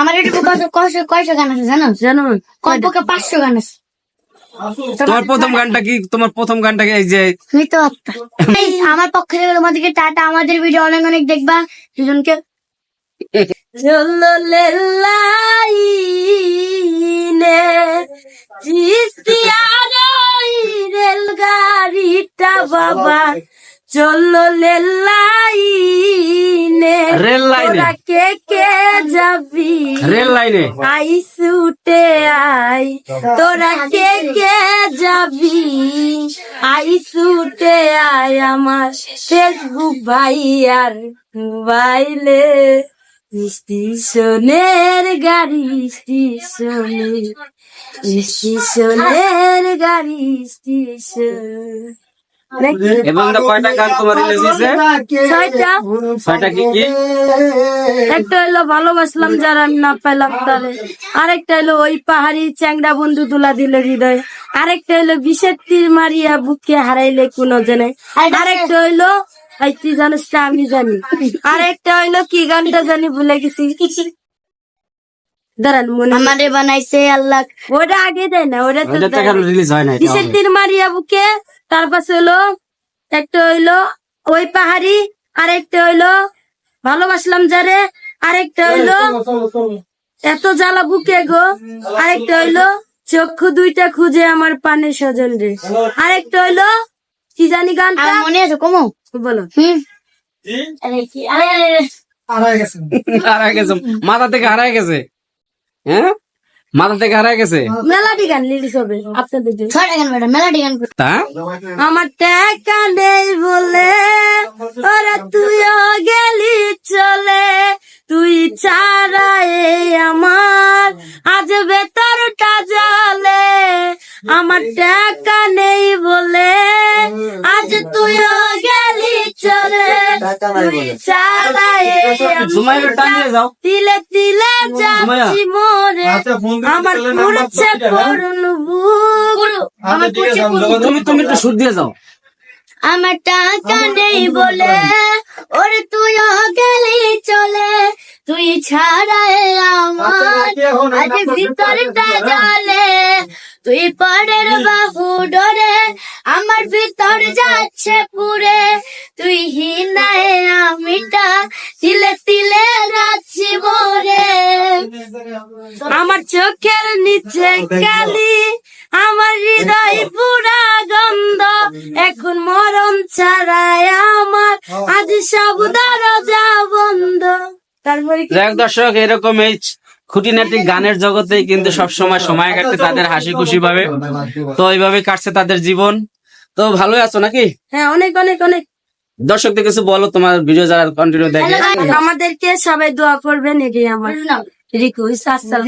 আমার কত কয়শো কয়শো গান আছে জানো? জানো। কমপক্ষে পাঁচশো গান আছে? তোমার প্রথম গানটা কি? তোমার প্রথম গানটা কি? এই যে মৃত আত্মা। আমার পক্ষ থেকে তোমাদেরকে টাটা। আমাদের ভিডিও অনেক অনেক দেখবা। দুজনকে। রেলগাড়িটা বাবা। চলো রেল লাইনে কে কে যাবি? রেল লাইনে আই সুটে আই। তোরা কে কে যাবি? আই সুটে আই আমার ফেসবুক ভাই আর মোবাইলে। স্টেশনের গাড়ি স্টেশনে স্টেশনের গাড়ি স্টেশন এবং কয়টা গান তোমার রিলিজ হয়েছে? ছয়টা। ছয়টা কি কি? একটা হলো ভালোবাসলাম যারা আমি না পেলাম তারে। আরেকটা হলো ওই পাহাড়ি চ্যাংড়া বন্ধু তুলা দিল হৃদয়। আরেকটা হলো বিষের তীর মারিয়া বুকে হারাইলে কোনো জনে। আরেকটা হইল এই তুই জানিস আমি জানি। আরেকটা হইল কি গানটা জানি ভুলে গেছি। দাঁড়ান মনে আমারে বানাইছে আল্লাহ। ওটা আগে দেয় না ওটা তো রিলিজ হয় না মারিয়া বুকে তার পাশে হলো একটা হইল ওই পাহাড়ি আরেকটা হইল ভালোবাসলাম যারে আরেকটা হইল এত জ্বালা বুকে গো। আরেকটা হইল চক্ষু দুইটা খুঁজে আমার পানে সজন রে। আরেকটা হইল কি জানি গানটা? মনে আছে কমো। বলো। হুম। আরে কি? আরে আরে, আরে। হারায় গেছে মাথা থেকে হারায় গেছে। হ্যাঁ? মাথা থেকে হারায় গেছে? মেলাডি গান লিরিক্স হবে আপনাদের জন্য। ছয়টা গান ম্যাডাম মেলাডি গান। তা? আমার টাকা নেই বলে ওরা তুইও গেলি চলে। তুই ছাড়া এই আমার আজ ভেতরটা জলে আমার টাকা নেই বলে আজ তুইও গেলি চলে। তুই যাও। তিলে তিলে যাচ্ছি মোরে আমার পুরছে। তুমি তুমি একটু সুর দিয়ে যাও। আমার টাকা নেই বলে। ওরে তুইও গেলি চলে। তুই ছাড়া এ আমার আজ ভিতরটা জলে তুই পরের বাহু ডরে। আমার ভিতর যাচ্ছে পুরে। তুই হিনায় আমিটা তিলে তিলে যাচ্ছি মোরে আমার চোখের নিচে কালি আমার হৃদয় পুরা গন্ধ। এখন মরণ ছাড়াই আমার আজ সব দরজা বন্ধ। তারপরে কি? দর্শক এরকম এই খুঁটিনাটি গানের জগতে কিন্তু সব সময় সময় কাটতে তাদের হাসি খুশি ভাবে। তো এইভাবে কাটছে তাদের জীবন। তো ভালোই আছো নাকি? হ্যাঁ অনেক অনেক অনেক। দর্শকদের কিছু বলো তোমার ভিডিও যারা কন্টিনিউ দেখে। আমাদেরকে সবাই দোয়া করবেন এটাই আমার রিকোয়েস্ট আসসালাম